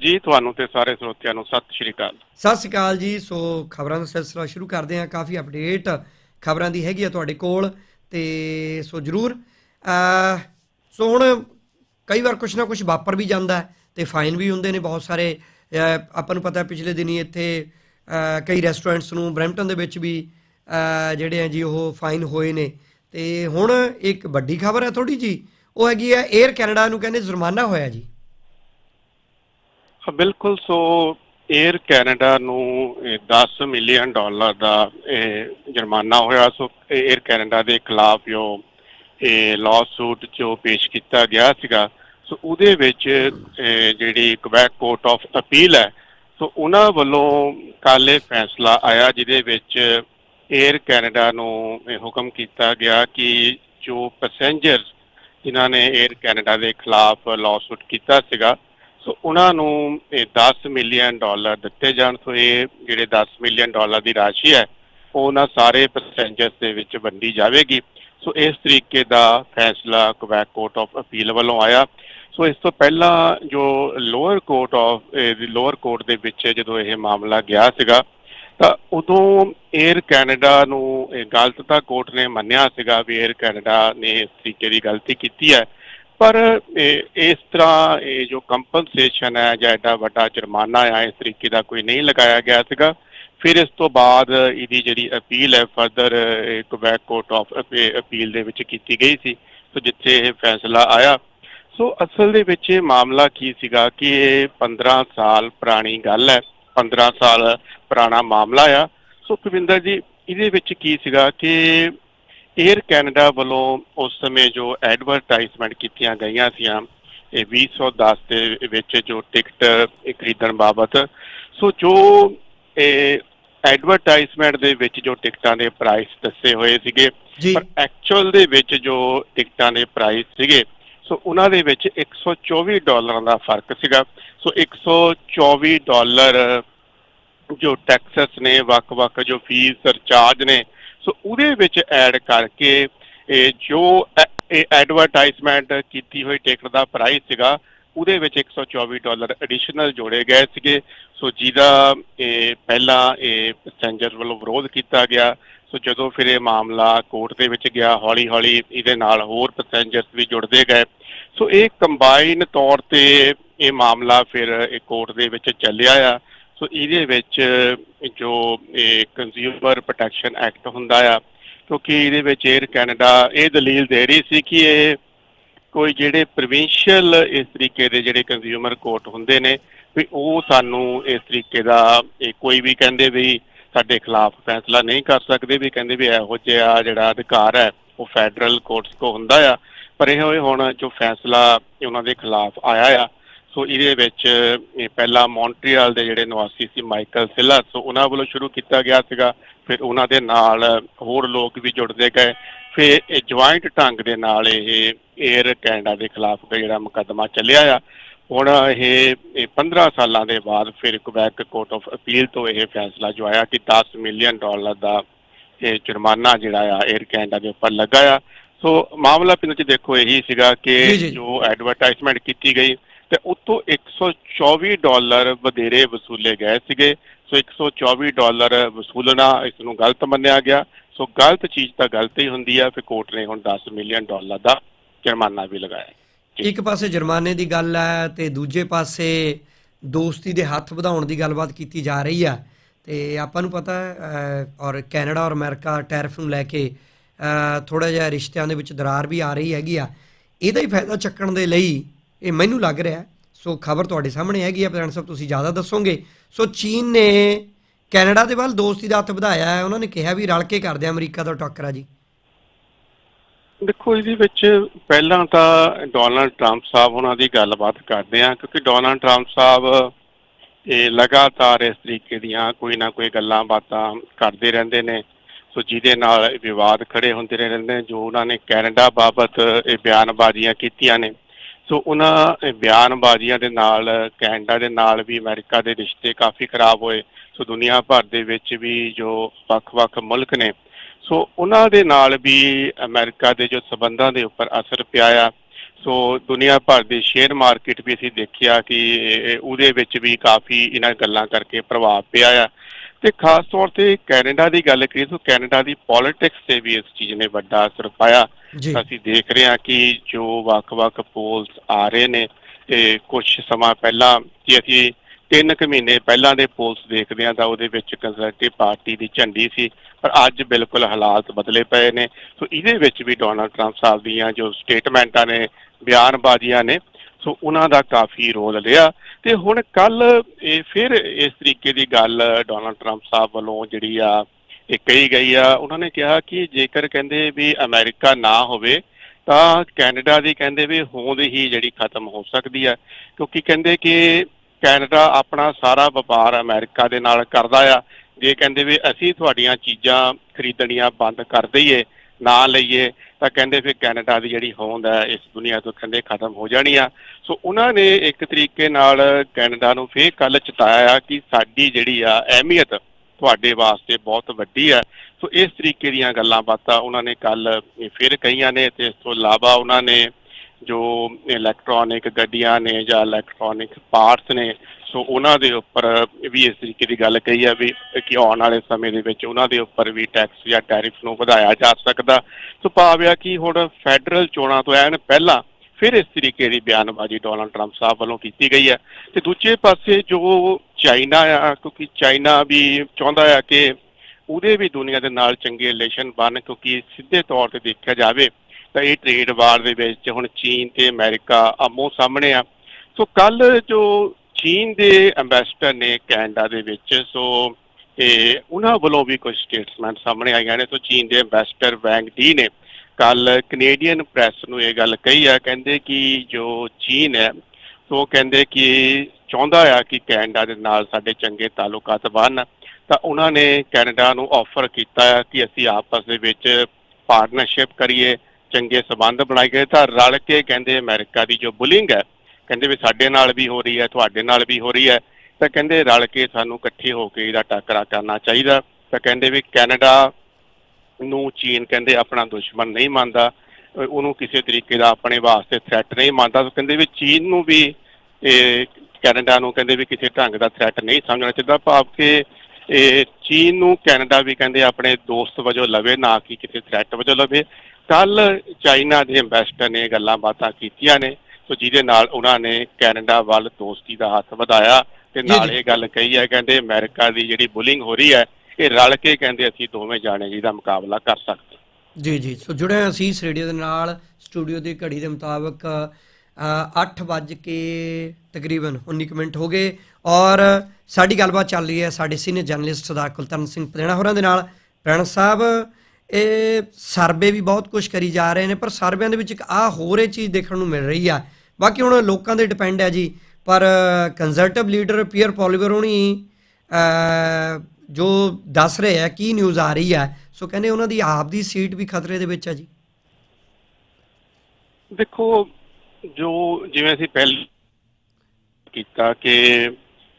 ਜੀ, ਤੁਹਾਨੂੰ ਤੇ ਸਾਰੇ ਸਰੋਤਿਆਂ ਨੂੰ ਸਤਿ ਸ਼੍ਰੀ ਅਕਾਲ। ਸਤਿ ਸ਼੍ਰੀ ਅਕਾਲ ਜੀ। ਸੋ ਖਬਰਾਂ ਦਾ ਸਿਲਸਿਲਾ ਸ਼ੁਰੂ ਕਰਦੇ ਹਾਂ। ਕਾਫੀ ਅਪਡੇਟ ਖਬਰਾਂ ਦੀ ਹੈਗੀ ਆ ਤੁਹਾਡੇ ਕੋਲ ਤੇ ਸੋ ਜਰੂਰ ਸੋ ਹੁਣ ਕਈ ਵਾਰ ਕੁਛ ਨਾ ਕੁਛ ਵਾਪਰ ਵੀ ਜਾਂਦਾ ਹੈ ਤੇ ਫਾਈਨ ਵੀ ਹੁੰਦੇ ਨੇ ਬਹੁਤ ਸਾਰੇ। ਆਪਾਂ ਨੂੰ ਪਤਾ ਪਿਛਲੇ ਦਿਨੀ ਇੱਥੇ ਕਈ ਰੈਸਟੋਰੈਂਟਸ ਨੂੰ ਬਰੈਂਪਟਨ ਦੇ ਵਿੱਚ ਵੀ ਜਿਹੜੇ ਆ ਜੀ ਉਹ ਫਾਈਨ ਹੋਏ ਨੇ। ਤੇ ਹੁਣ ਇੱਕ ਵੱਡੀ ਖਬਰ ਹੈ ਥੋੜੀ ਜੀ ਉਹ ਹੈਗੀ ਹੈ 에ਅਰ ਕੈਨੇਡਾ ਨੂੰ ਕਹਿੰਦੇ ਜੁਰਮਾਨਾ ਹੋਇਆ ਜੀ। ਬਿਲਕੁਲ ਸੋ 에ਅਰ ਕੈਨੇਡਾ ਨੂੰ 10 ਮਿਲੀਅਨ ਡਾਲਰ ਦਾ ਇਹ ਜੁਰਮਾਨਾ ਹੋਇਆ। ਸੋ 에ਅਰ ਕੈਨੇਡਾ ਦੇ ਖਿਲਾਫ ਜੋ ਇਹ ਲਾਅਸੂਟ ਜੋ ਪੇਸ਼ ਕੀਤਾ ਗਿਆ ਸੀਗਾ ਸੋ ਉਹਦੇ ਵਿੱਚ ਜਿਹੜੀ ਕਵੈਕ ਕੋਰਟ ਆਫ ਅਪੀਲ ਹੈ ਸੋ ਉਹਨਾਂ ਵੱਲੋਂ ਕੱਲ ਇਹ ਫੈਸਲਾ ਆਇਆ, ਜਿਹਦੇ ਵਿੱਚ 에ਅਰ ਕੈਨੇਡਾ ਨੂੰ ਇਹ ਹੁਕਮ ਕੀਤਾ ਗਿਆ ਕਿ ਜੋ ਪੈਸੇਂਜਰਸ ਜਿਨ੍ਹਾਂ ਨੇ 에ਅਰ ਕੈਨੇਡਾ ਦੇ ਖਿਲਾਫ ਲਾਅਸੂਟ ਕੀਤਾ ਸੀਗਾ ਸੋ ਉਹਨਾਂ ਨੂੰ ਇਹ 10 ਮਿਲੀਅਨ ਡਾਲਰ ਦਿੱਤੇ ਜਾਣ। ਸੋ ਇਹ ਜਿਹੜੇ 10 ਮਿਲੀਅਨ ਡਾਲਰ ਦੀ ਰਾਸ਼ੀ ਹੈ, ਉਹ ਉਹਨਾਂ ਸਾਰੇ ਪੈਸੇਂਜਰਸ ਦੇ ਵਿੱਚ ਵੰਡੀ ਜਾਵੇਗੀ। ਸੋ ਇਸ ਤਰੀਕੇ ਦਾ ਫੈਸਲਾ ਕੁਵੈਕ ਕੋਰਟ ਆਫ ਅਪੀਲ ਵੱਲੋਂ ਆਇਆ। ਸੋ ਇਸ ਤੋਂ ਪਹਿਲਾਂ ਜੋ lower court of lower court ਦੇ ਵਿੱਚ ਜਦੋਂ ਇਹ ਮਾਮਲਾ ਗਿਆ ਸੀਗਾ, ਤਾਂ ਉਦੋਂ 에ਅਰ ਕੈਨੇਡਾ ਨੂੰ ਇਹ ਗਲਤ ਤਾਂ ਕੋਰਟ ਨੇ ਮੰਨਿਆ ਸੀਗਾ ਵੀ 에ਅਰ ਕੈਨੇਡਾ ਨੇ ਇਸ ਤਰੀਕੇ ਦੀ ਗਲਤੀ ਕੀਤੀ ਹੈ। ਪਰ ਇਸ ਤਰ੍ਹਾਂ ਇਹ ਜੋ ਕੰਪਨਸੇਸ਼ਨ ਹੈ ਜਾਂ ਐਡਾ ਵੱਡਾ ਜੁਰਮਾਨਾ ਆ, ਇਸ ਤਰੀਕੇ ਦਾ ਕੋਈ ਨਹੀਂ ਲਗਾਇਆ ਗਿਆ ਸੀਗਾ। ਫਿਰ ਇਸ ਤੋਂ ਬਾਅਦ ਇਹਦੀ ਜਿਹੜੀ ਅਪੀਲ ਹੈ further Quebec court of appeal ਦੇ ਵਿੱਚ ਕੀਤੀ ਗਈ ਸੀ, ਸੋ ਜਿੱਥੇ ਇਹ ਫੈਸਲਾ ਆਇਆ। ਸੋ ਅਸਲ ਦੇ ਵਿੱਚ ਇਹ ਮਾਮਲਾ ਕੀ ਸੀਗਾ ਕਿ ਇਹ 15 ਸਾਲ ਪੁਰਾਣੀ ਗੱਲ ਹੈ 15 ਸਾਲ ਪੁਰਾਣਾ ਮਾਮਲਾ ਆ। ਸੋ ਭਵਿੰਦਰ ਜੀ, ਇਹਦੇ ਵਿੱਚ ਕੀ ਸੀਗਾ ਕਿ 에ਅਰ ਕੈਨੇਡਾ ਵੱਲੋਂ ਉਸ ਸਮੇਂ ਜੋ ਐਡਵਰਟਾਈਜ਼ਮੈਂਟ ਕੀਤੀਆਂ ਗਈਆਂ ਸੀਆਂ ਇਹ 2010 ਦੇ ਵਿੱਚ ਜੋ ਟਿਕਟ ਖਰੀਦਣ ਬਾਬਤ ਸੋ ਜੋ ਇਹ ਐਡਵਰਟਾਈਜ਼ਮੈਂਟ ਦੇ ਵਿੱਚ ਜੋ ਟਿਕਟਾਂ ਦੇ ਪ੍ਰਾਈਸ ਦੱਸੇ ਹੋਏ ਸੀਗੇ ਪਰ ਐਕਚੁਅਲ ਦੇ ਵਿੱਚ ਜੋ ਟਿਕਟਾਂ ਦੇ ਪ੍ਰਾਈਸ ਸੀਗੇ ਸੋ ਉਹਨਾਂ ਦੇ ਵਿੱਚ 124 ਡਾਲਰਾਂ ਦਾ ਫ਼ਰਕ ਸੀਗਾ। ਸੋ 124 ਡਾਲਰ ਜੋ ਟੈਕਸਸ ਨੇ ਵੱਖ-ਵੱਖ ਜੋ ਫੀਸ ਸਰਚਾਰਜ ਨੇ ਸੋ ਉਹਦੇ ਵਿੱਚ ਐਡ ਕਰਕੇ ਇਹ ਜੋ ਇਹ ਐਡਵਰਟਾਈਜ਼ਮੈਂਟ ਕੀਤੀ ਹੋਈ ਟਿਕਟ ਦਾ ਪ੍ਰਾਈਸ ਸੀਗਾ, ਉਹਦੇ ਵਿੱਚ 124 ਡਾਲਰ ਐਡੀਸ਼ਨਲ ਜੋੜੇ ਗਏ ਸੀਗੇ। ਸੋ ਜਿਹਦਾ ਇਹ ਪਹਿਲਾਂ ਇਹ ਪੈਸੇਂਜਰ ਵੱਲੋਂ ਵਿਰੋਧ ਕੀਤਾ ਗਿਆ। ਸੋ ਜਦੋਂ ਫਿਰ ਇਹ ਮਾਮਲਾ ਕੋਰਟ ਦੇ ਵਿੱਚ ਗਿਆ, ਹੌਲੀ-ਹੌਲੀ ਇਹਦੇ ਨਾਲ ਹੋਰ ਪੈਸੇਂਜਰਸ ਵੀ ਜੁੜਦੇ ਗਏ। ਸੋ ਇਹ ਕੰਬਾਈਨ ਤੌਰ ਤੇ ਇਹ ਮਾਮਲਾ ਫਿਰ ਇਹ ਕੋਰਟ ਦੇ ਵਿੱਚ ਚੱਲਿਆ ਆ। ਸੋ ਇਹਦੇ ਵਿੱਚ ਜੋ ਇਹ ਕੰਜ਼ਿਊਮਰ ਪ੍ਰੋਟੈਕਸ਼ਨ ਐਕਟ ਹੁੰਦਾ ਆ, ਕਿਉਂਕਿ ਇਹਦੇ ਵਿੱਚ 에ਅਰ ਕੈਨੇਡਾ ਇਹ ਦਲੀਲ ਦੇ ਰਹੀ ਸੀ ਕਿ ਇਹ ਕੋਈ ਜਿਹੜੇ ਪ੍ਰੋਵਿੰਸ਼ੀਅਲ ਇਸ ਤਰੀਕੇ ਦੇ ਜਿਹੜੇ ਕੰਜ਼ਿਊਮਰ ਕੋਰਟ ਹੁੰਦੇ ਨੇ, ਵੀ ਉਹ ਸਾਨੂੰ ਇਸ ਤਰੀਕੇ ਦਾ ਇਹ ਕੋਈ ਵੀ ਕਹਿੰਦੇ ਵੀ ਸਾਡੇ ਖਿਲਾਫ ਫੈਸਲਾ ਨਹੀਂ ਕਰ ਸਕਦੇ, ਵੀ ਕਹਿੰਦੇ ਵੀ ਇਹੋ ਜਿਹਾ ਜਿਹੜਾ ਅਧਿਕਾਰ ਹੈ, ਉਹ ਫੈਡਰਲ ਕੋਰਟਸ ਕੋ ਹੁੰਦਾ ਆ। ਪਰ ਇਹ ਹੋਏ ਹੁਣ ਜੋ ਫੈਸਲਾ ਉਹਨਾਂ ਦੇ ਖਿਲਾਫ ਆਇਆ ਆ ਸੋ ਇਹਦੇ ਵਿੱਚ ਪਹਿਲਾਂ ਮੌਂਟਰੀਅਲ ਦੇ ਜਿਹੜੇ ਨਿਵਾਸੀ ਸੀ ਮਾਈਕਲ ਸਿਲਰ ਸੋ ਉਹਨਾਂ ਵੱਲੋਂ ਸ਼ੁਰੂ ਕੀਤਾ ਗਿਆ ਸੀਗਾ। ਫਿਰ ਉਹਨਾਂ ਦੇ ਨਾਲ ਹੋਰ ਲੋਕ ਵੀ ਜੁੜਦੇ ਗਏ। ਫਿਰ ਇਹ ਜੁਆਇੰਟ ਢੰਗ ਦੇ ਨਾਲ ਇਹ 에ਅਰ ਕੈਨੇਡਾ ਦੇ ਖਿਲਾਫ ਦਾ ਜਿਹੜਾ ਮੁਕੱਦਮਾ ਚੱਲਿਆ ਆ। ਹੁਣ ਇਹ ਇਹ 15 ਸਾਲਾਂ ਦੇ ਬਾਅਦ ਫਿਰ ਕੁਬੈਕ ਕੋਰਟ ਆਫ ਅਪੀਲ ਤੋਂ ਇਹ ਫੈਸਲਾ ਜੋ ਆਇਆ ਕਿ 10 ਮਿਲੀਅਨ ਡਾਲਰ ਦਾ ਇਹ ਜੁਰਮਾਨਾ ਜਿਹੜਾ ਆ 에ਅਰ ਕੈਨੇਡਾ ਦੇ ਉੱਪਰ ਲੱਗਾ ਆ। ਸੋ ਮਾਮਲਾ ਪਿੰਡ ਚ ਦੇਖੋ ਇਹੀ ਸੀਗਾ ਕਿ। ਜੋ ਐਡਵਰਟਾਈਜ਼ਮੈਂਟ ਕੀਤੀ ਗਈ ਤੇ ਉਤੋਂ 124 ਡਾਲਰ ਵਧੇਰੇ ਵਸੂਲੇ ਗਏ ਸੀਗੇ। ਸੋ 124 ਡਾਲਰ ਵਸੂਲਣਾ ਇਸ ਨੂੰ ਗਲਤ ਮੰਨਿਆ ਗਿਆ। ਸੋ ਗਲਤ ਚੀਜ਼ ਤਾਂ ਗਲਤ ਹੀ ਹੁੰਦੀ ਆ, ਫਿਰ ਕੋਰਟ ਨੇ ਹੁਣ 10 ਮਿਲੀਅਨ ਡਾਲਰ ਦਾ ਜੁਰਮਾਨਾ ਵੀ ਲਗਾਇਆ। ਇੱਕ ਪਾਸੇ ਜੁਰਮਾਨੇ ਦੀ ਗੱਲ ਹੈ ਤੇ ਦੂਜੇ ਪਾਸੇ ਦੋਸਤੀ ਦੇ ਹੱਥ ਵਧਾਉਣ ਦੀ ਗੱਲਬਾਤ ਕੀਤੀ ਜਾ ਰਹੀ ਆ। ਤੇ ਆਪਾਂ ਨੂੰ ਪਤਾ ਔਰ ਕੈਨੇਡਾ ਔਰ ਅਮਰੀਕਾ ਟੈਰਿਫ ਨੂੰ ਲੈ ਕੇ ਥੋੜਾ ਜਿਹਾ ਰਿਸ਼ਤਿਆਂ ਦੇ ਵਿੱਚ ਦਰਾਰ ਵੀ ਆ ਰਹੀ ਹੈਗੀ ਆ। ਇਹਦਾ ਹੀ ਫਾਇਦਾ ਚੱਕਣ ਦੇ ਲਈ ਇਹ ਮੈਨੂੰ ਲੱਗ ਰਿਹਾ ਸੋ ਖਬਰ ਤੁਹਾਡੇ ਸਾਹਮਣੇ ਹੈਗੀ ਆ ਪ੍ਰਧਾਨ ਸਾਹਿਬ, ਤੁਸੀਂ ਜ਼ਿਆਦਾ ਦੱਸੋਗੇ। ਸੋ ਚੀਨ ਨੇ ਕੈਨੇਡਾ ਦੇ ਵੱਲ ਦੋਸਤੀ ਦਾ ਹੱਥ ਵਧਾਇਆ ਹੈ। ਉਹਨਾਂ ਨੇ ਕਿਹਾ ਵੀ ਰਲ ਕੇ ਕਰਦੇ ਅਮਰੀਕਾ ਦਾ ਟੱਕਰਾ ਜੀ। ਦੇਖੋ, ਇਹਦੇ ਵਿੱਚ ਪਹਿਲਾਂ ਤਾਂ ਡੋਨਾਲਡ ਟਰੰਪ ਸਾਹਿਬ ਉਹਨਾਂ ਦੀ ਗੱਲਬਾਤ ਕਰਦੇ ਆ, ਕਿਉਂਕਿ ਡੋਨਲਡ ਟਰੰਪ ਸਾਹਿਬ, ਇਹ ਲਗਾਤਾਰ ਇਸ ਤਰੀਕੇ ਦੀਆਂ ਕੋਈ ਨਾ ਕੋਈ ਗੱਲਾਂ ਬਾਤਾਂ ਕਰਦੇ ਰਹਿੰਦੇ ਨੇ। ਸੋ ਜਿਹਦੇ ਨਾਲ ਵਿਵਾਦ ਖੜੇ ਹੁੰਦੇ ਰਹਿੰਦੇ ਨੇ, ਜੋ ਉਹਨਾਂ ਨੇ ਕੈਨੇਡਾ ਬਾਬਤ ਇਹ ਬਿਆਨਬਾਜ਼ੀਆਂ ਕੀਤੀਆਂ ਨੇ। ਸੋ ਉਹਨਾਂ ਬਿਆਨਬਾਜ਼ੀਆਂ ਦੇ ਨਾਲ, ਕੈਨੇਡਾ ਦੇ ਨਾਲ ਵੀ ਅਮਰੀਕਾ ਦੇ ਰਿਸ਼ਤੇ ਕਾਫੀ ਖਰਾਬ ਹੋਏ। ਸੋ ਦੁਨੀਆ ਭਰ ਦੇ ਵਿੱਚ ਵੀ ਜੋ ਵੱਖ-ਵੱਖ ਮੁਲਕ ਨੇ, ਸੋ ਉਹਨਾਂ ਦੇ ਨਾਲ ਵੀ ਅਮਰੀਕਾ ਦੇ ਜੋ ਸਬੰਧਾਂ ਦੇ ਉੱਪਰ ਅਸਰ ਪਿਆ ਆ। ਸੋ ਦੁਨੀਆ ਭਰ ਦੀ ਸ਼ੇਅਰ ਮਾਰਕੀਟ ਵੀ ਅਸੀਂ ਦੇਖਿਆ ਕਿ ਉਹਦੇ ਵਿੱਚ ਵੀ ਕਾਫੀ ਇਹਨਾਂ ਗੱਲਾਂ ਕਰਕੇ ਪ੍ਰਭਾਵ ਪਿਆ ਆ। ਤੇ ਖਾਸ ਤੌਰ ਤੇ ਕੈਨੇਡਾ ਦੀ ਗੱਲ ਕਰੀਏ ਤਾਂ ਕੈਨੇਡਾ ਦੀ ਪੋਲਿਟਿਕਸ ਤੇ ਵੀ ਇਸ ਚੀਜ਼ ਨੇ ਵੱਡਾ ਅਸਰ ਪਾਇਆ। ਅਸੀਂ ਦੇਖ ਰਹੇ ਹਾਂ ਕਿ ਜੋ ਵੱਖ-ਵੱਖ ਪੋਲਸ ਆ ਰਹੇ ਨੇ ਤੇ ਕੁਝ ਸਮਾਂ ਪਹਿਲਾਂ ਜੇ ਅਸੀਂ ਤਿੰਨ ਕੁ ਮਹੀਨੇ ਪਹਿਲਾਂ ਦੇ ਪੋਲਸ ਦੇਖਦੇ ਹਾਂ ਤਾਂ ਉਹਦੇ ਵਿੱਚ ਕੰਜ਼ਰਵੇਟਿਵ ਪਾਰਟੀ ਦੀ ਝੰਡੀ ਸੀ ਪਰ ਅੱਜ ਬਿਲਕੁਲ ਹਾਲਾਤ ਬਦਲੇ ਪਏ ਨੇ। ਸੋ ਇਹਦੇ ਵਿੱਚ ਵੀ ਡੋਨਾਲਡ ਟਰੰਪ ਸਾਹਿਬ ਦੀਆਂ ਜੋ ਸਟੇਟਮੈਂਟਾਂ ਨੇ ਬਿਆਨਬਾਜ਼ੀਆਂ ਨੇ ਸੋ ਉਹਨਾਂ ਦਾ ਕਾਫੀ ਰੋਲ ਰਿਹਾ ਤੇ ਹੁਣ ਕੱਲ ਇਹ ਫਿਰ ਇਸ ਤਰੀਕੇ ਦੀ ਗੱਲ ਡੋਨਲਡ ਟਰੰਪ ਸਾਹਿਬ ਵੱਲੋਂ ਜਿਹੜੀ ਆ, ਇਹ ਕਹੀ ਗਈ ਆ। ਉਹਨਾਂ ਨੇ ਕਿਹਾ ਕਿ ਜੇਕਰ ਕਹਿੰਦੇ ਵੀ ਅਮਰੀਕਾ ਨਾ ਹੋਵੇ, ਤਾਂ ਕੈਨੇਡਾ ਦੀ ਕਹਿੰਦੇ ਵੀ ਹੋਂਦ ਹੀ ਜਿਹੜੀ ਖਤਮ ਹੋ ਸਕਦੀ ਹੈ ਕਿਉਂਕਿ ਕਹਿੰਦੇ ਕਿ ਕੈਨੇਡਾ ਆਪਣਾ ਸਾਰਾ ਵਪਾਰ ਅਮਰੀਕਾ ਦੇ ਨਾਲ ਕਰਦਾ ਆ। ਜੇ ਕਹਿੰਦੇ ਵੀ ਅਸੀਂ ਤੁਹਾਡੀਆਂ ਚੀਜ਼ਾਂ ਖਰੀਦਣੀਆਂ ਬੰਦ ਕਰ ਦਈਏ, ਨਾ ਲਈਏ ਤਾਂ ਕਹਿੰਦੇ ਫਿਰ ਕੈਨੇਡਾ ਦੀ ਜਿਹੜੀ ਹੋਂਦ ਹੈ, ਇਸ ਦੁਨੀਆ ਤੋਂ ਕਹਿੰਦੇ ਖਤਮ ਹੋ ਜਾਣੀ ਆ। ਸੋ ਉਹਨਾਂ ਨੇ ਇੱਕ ਤਰੀਕੇ ਨਾਲ ਕੈਨੇਡਾ ਨੂੰ ਫੇਰ ਕੱਲ ਚਿਤਾਇਆ ਕਿ ਸਾਡੀ ਜਿਹੜੀ ਆ ਅਹਿਮੀਅਤ ਤੁਹਾਡੇ ਵਾਸਤੇ ਬਹੁਤ ਵੱਡੀ ਹੈ। ਸੋ ਇਸ ਤਰੀਕੇ ਦੀਆਂ ਗੱਲਾਂ ਬਾਤਾਂ ਉਹਨਾਂ ਨੇ ਕੱਲ ਫਿਰ ਕਹੀਆਂ ਨੇ ਤੇ ਇਸ ਤੋਂ ਇਲਾਵਾ ਉਹਨਾਂ ਨੇ ਜੋ ਇਲੈਕਟ੍ਰੋਨਿਕ ਗੱਡੀਆਂ ਨੇ ਜਾਂ ਇਲੈਕਟ੍ਰੋਨਿਕ ਪਾਰਟਸ ਨੇ ਸੋ ਉਹਨਾਂ ਦੇ ਉੱਪਰ ਵੀ ਇਸ ਤਰੀਕੇ ਦੀ ਗੱਲ ਕਹੀ ਆ ਵੀ ਕਿ ਆਉਣ ਵਾਲੇ ਸਮੇਂ ਦੇ ਵਿੱਚ ਉਹਨਾਂ ਦੇ ਉੱਪਰ ਵੀ ਟੈਕਸ ਜਾਂ ਟੈਰਿਫ ਨੂੰ ਵਧਾਇਆ ਜਾ ਸਕਦਾ। ਸੋ ਭਾਵ ਆ ਕਿ ਹੁਣ ਫੈਡਰਲ ਚੋਣਾਂ ਤੋਂ ਐਨ ਪਹਿਲਾਂ ਫਿਰ ਇਸ ਤਰੀਕੇ ਦੀ ਬਿਆਨਬਾਜ਼ੀ ਡੋਨਲਡ ਟਰੰਪ ਸਾਹਿਬ ਵੱਲੋਂ ਕੀਤੀ ਗਈ ਹੈ। ਤੇ ਦੂਜੇ ਪਾਸੇ ਜੋ ਚਾਈਨਾ ਆ, ਕਿਉਂਕਿ ਚਾਈਨਾ ਵੀ ਚਾਹੁੰਦਾ ਆ ਕਿ ਉਹਦੇ ਵੀ ਦੁਨੀਆ ਦੇ ਨਾਲ ਚੰਗੇ ਰਿਲੇਸ਼ਨ ਬਣ, ਕਿਉਂਕਿ ਸਿੱਧੇ ਤੌਰ ਤੇ ਦੇਖਿਆ ਜਾਵੇ ਤਾਂ ਇਹ ਟ੍ਰੇਡ ਵਾਰ ਦੇ ਵਿੱਚ ਹੁਣ ਚੀਨ ਤੇ ਅਮਰੀਕਾ ਆਮੋ ਸਾਹਮਣੇ ਆ। ਸੋ ਕੱਲ ਜੋ ਚੀਨ ਦੇ ਐਮਬੈਸਡਰ ਨੇ ਕੈਨੇਡਾ ਦੇ ਵਿੱਚ, ਸੋ ਇਹ ਉਹਨਾਂ ਵੱਲੋਂ ਵੀ ਕੁਝ ਸਟੇਟਮੈਂਟ ਸਾਹਮਣੇ ਆਈਆਂ ਨੇ। ਸੋ, ਚੀਨ ਦੇ ਐਮਬੈਸਡਰ ਵੈਂਗ ਡੀ ਨੇ ਕੱਲ ਕੈਨੇਡੀਅਨ ਪ੍ਰੈਸ ਨੂੰ ਇਹ ਗੱਲ ਕਹੀ ਆ, ਕਹਿੰਦੇ ਕਿ ਜੋ ਚੀਨ ਹੈ, ਸੋ ਕਹਿੰਦੇ ਕਿ ਚਾਹੁੰਦਾ ਆ ਕਿ ਕੈਨੇਡਾ ਦੇ ਨਾਲ ਸਾਡੇ ਚੰਗੇ ਤਾਲੁਕਾਤ ਬਣ ਤਾਂ ਉਹਨਾਂ ਨੇ ਕੈਨੇਡਾ ਨੂੰ ਆਫਰ ਕੀਤਾ ਆ ਕਿ ਅਸੀਂ ਆਪਸ ਦੇ ਵਿੱਚ ਪਾਰਟਨਰਸ਼ਿਪ ਕਰੀਏ, ਚੰਗੇ ਸਬੰਧ ਬਣਾਈਏ। ਤਾਂ ਰਲ ਕੇ ਕਹਿੰਦੇ ਅਮਰੀਕਾ ਦੀ ਜੋ ਬੁਲਿੰਗ ਹੈ ਕਹਿੰਦੇ ਵੀ ਸਾਡੇ ਨਾਲ ਵੀ ਹੋ ਰਹੀ ਹੈ, ਤੁਹਾਡੇ ਨਾਲ ਵੀ ਹੋ ਰਹੀ ਹੈ। ਤਾਂ ਕਹਿੰਦੇ ਰਲ ਕੇ ਸਾਨੂੰ ਇਕੱਠੇ ਹੋ ਕੇ ਇਹਦਾ ਟਾਕਰਾ ਕਰਨਾ ਚਾਹੀਦਾ। ਤਾਂ ਕਹਿੰਦੇ ਵੀ ਕੈਨੇਡਾ ਨੂੰ ਚੀਨ ਕਹਿੰਦੇ ਆਪਣਾ ਦੁਸ਼ਮਣ ਨਹੀਂ ਮੰਨਦਾ, ਉਹਨੂੰ ਕਿਸੇ ਤਰੀਕੇ ਦਾ ਆਪਣੇ ਵਾਸਤੇ ਥ੍ਰੈਟ ਨਹੀਂ ਮੰਨਦਾ। ਤਾਂ ਕਹਿੰਦੇ ਵੀ ਚੀਨ ਨੂੰ ਵੀ ਇਹ ਕੈਨੇਡਾ ਨੂੰ ਕਹਿੰਦੇ ਵੀ ਕਿਸੇ ਢੰਗ ਦਾ ਥ੍ਰੈਟ ਨਹੀਂ ਸਮਝਣਾ ਚਾਹੀਦਾ। ਭਾਵ ਕਿ ਇਹ ਚੀਨ ਨੂੰ ਕੈਨੇਡਾ ਵੀ ਕਹਿੰਦੇ ਆਪਣੇ ਦੋਸਤ ਵਜੋਂ ਲਵੇ, ਨਾ ਕਿ ਕਿਸੇ ਥ੍ਰੈਟ ਵਜੋਂ ਲਵੇ। ਕੱਲ ਚਾਈਨਾ ਦੇ ਐਮਬੈਸਡਰ ਨੇ ਗੱਲਾਂ ਬਾਤਾਂ ਕੀਤੀਆਂ ਨੇ। ਸੋ ਜਿਹਦੇ ਨਾਲ ਉਹਨਾਂ ਨੇ ਕੈਨੇਡਾ ਵੱਲ ਦੋਸਤੀ ਦਾ ਹੱਥ ਵਧਾਇਆ ਤੇ ਨਾਲ। ਇਹ ਗੱਲ ਕਹੀ ਹੈ ਕਹਿੰਦੇ ਅਮਰੀਕਾ ਦੀ ਜਿਹੜੀ ਬੁਲਿੰਗ ਹੋ ਰਹੀ ਹੈ ਇਹ ਰਲ ਕੇ ਕਹਿੰਦੇ ਅਸੀਂ ਦੋਵੇਂ ਜਾਣੇ ਜਿਹਦਾ ਮੁਕਾਬਲਾ ਕਰ ਸਕਦੇ। ਜੀ ਜੀ ਸੋ ਜੁੜੇ ਹਾਂ ਅਸੀਂ ਇਸ ਰੇਡੀਓ ਦੇ ਨਾਲ ਸਟੂਡੀਓ ਦੀ ਘੜੀ ਦੇ ਮੁਤਾਬਕ 8 ਵੱਜ ਕੇ ਤਕਰੀਬਨ 19 ਕੁ ਮਿੰਟ ਹੋ ਗਏ ਔਰ ਸਾਡੀ ਗੱਲਬਾਤ ਚੱਲ ਰਹੀ ਹੈ ਸਾਡੇ ਸੀਨੀਅਰ ਜਰਨਲਿਸਟ ਸਰਦਾਰ ਕੁਲਤਰਨ ਸਿੰਘ ਪਦੇਣਾ ਹੋਰਾਂ ਦੇ ਨਾਲ ਪ੍ਰਣ ਸਾਹਿਬ ਇਹ ਸਰਵੇ ਵੀ ਬਹੁਤ ਕੁਝ ਕਰੀ ਜਾ ਰਹੇ ਨੇ ਪਰ ਸਰਵਿਆਂ ਦੇ ਵਿੱਚ ਇੱਕ ਆ ਹੋਰ ਇਹ ਚੀਜ਼ ਦੇਖਣ ਨੂੰ ਮਿਲ ਰਹੀ ਆ ਬਾਕੀ ਹੁਣ ਲੋਕਾਂ ਦੇ ਡਿਪੈਂਡ ਹੈ ਜੀ, ਪਰ ਕੰਜ਼ਰਵੇਟਿਵ ਲੀਡਰ ਪੀਅਰ ਪੋਲੀਵਰ ਹੋਣੀ ਜੋ ਦੱਸ ਰਹੇ ਆ ਕੀ ਨਿਊਜ਼ ਆ ਰਹੀ ਹੈ, ਸੋ ਕਹਿੰਦੇ ਉਹਨਾਂ ਦੀ ਆਪ ਦੀ ਸੀਟ ਵੀ ਖਤਰੇ ਦੇ ਵਿੱਚ ਹੈ ਜੀ। ਦੇਖੋ, ਜੋ ਜਿਵੇਂ ਅਸੀਂ ਪਹਿਲ ਕੀਤਾ ਕਿ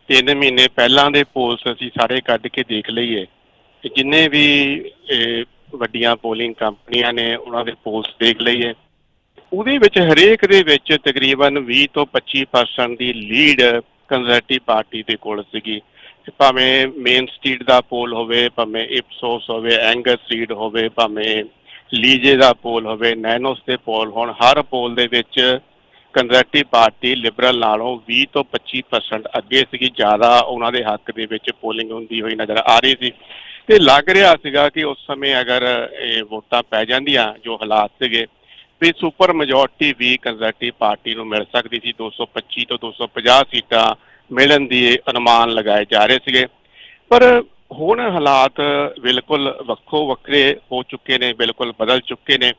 3 ਮਹੀਨੇ ਪਹਿਲਾਂ ਦੇ ਪੋਲਸ ਅਸੀਂ ਸਾਰੇ ਕੱਢ ਕੇ ਦੇਖ ਲਈਏ, ਤੇ ਜਿੰਨੇ ਵੀ ਵੱਡੀਆਂ ਪੋਲਿੰਗ ਕੰਪਨੀਆਂ ਨੇ, ਉਹਨਾਂ ਦੇ ਪੋਲਸ ਦੇਖ ਲਈਏ। ਉਹਦੇ ਵਿੱਚ ਹਰੇਕ ਦੇ ਵਿੱਚ ਤਕਰੀਬਨ 20 ਤੋਂ 25% ਦੀ ਲੀਡ ਕੰਜ਼ਰਵੇਟਿਵ ਪਾਰਟੀ ਦੇ ਕੋਲ ਸੀਗੀ। ਭਾਵੇਂ ਮੇਨ ਸਟਰੀਟ ਦਾ ਪੋਲ ਹੋਵੇ, ਭਾਵੇਂ ਇਪਸੋਸ ਹੋਵੇ ਐਂਗਸ ਰੀਡ ਹੋਵੇ, ਭਾਵੇਂ ਲੀਜੇ ਦਾ ਪੋਲ ਹੋਵੇ ਨੈਨੋਸ ਦੇ ਪੋਲ ਹੋਣ, ਹਰ ਪੋਲ ਦੇ ਵਿੱਚ ਕੰਜ਼ਰਵੇਟਿਵ ਪਾਰਟੀ ਲਿਬਰਲ ਨਾਲੋਂ 20 ਤੋਂ 25% ਅੱਗੇ ਸੀਗੀ। ਜ਼ਿਆਦਾ ਉਹਨਾਂ ਦੇ ਹੱਕ ਦੇ ਵਿੱਚ ਪੋਲਿੰਗ ਹੁੰਦੀ ਹੋਈ ਨਜ਼ਰ ਆ ਰਹੀ ਸੀ। ਤੇ ਲੱਗ ਰਿਹਾ ਸੀਗਾ ਕਿ ਉਸ ਸਮੇਂ ਅਗਰ ਇਹ ਵੋਟਾਂ ਪੈ ਜਾਂਦੀਆਂ, ਜੋ ਹਾਲਾਤ ਸੀਗੇ ਵੀ ਸੁਪਰ ਮੈਜੋਰਟੀ ਵੀ ਕੰਜ਼ਰਵੇਟਿਵ ਪਾਰਟੀ ਨੂੰ ਮਿਲ ਸਕਦੀ ਸੀ। 225 ਤੋਂ 250 ਸੀਟਾਂ ਮਿਲਣ ਦੀ ਅਨੁਮਾਨ ਲਗਾਏ ਜਾ ਰਹੇ ਸੀਗੇ। ਪਰ ਹੁਣ ਹਾਲਾਤ ਬਿਲਕੁਲ ਵੱਖੋ ਵੱਖਰੇ ਹੋ ਚੁੱਕੇ ਨੇ, ਬਿਲਕੁਲ ਬਦਲ ਚੁੱਕੇ ਨੇ।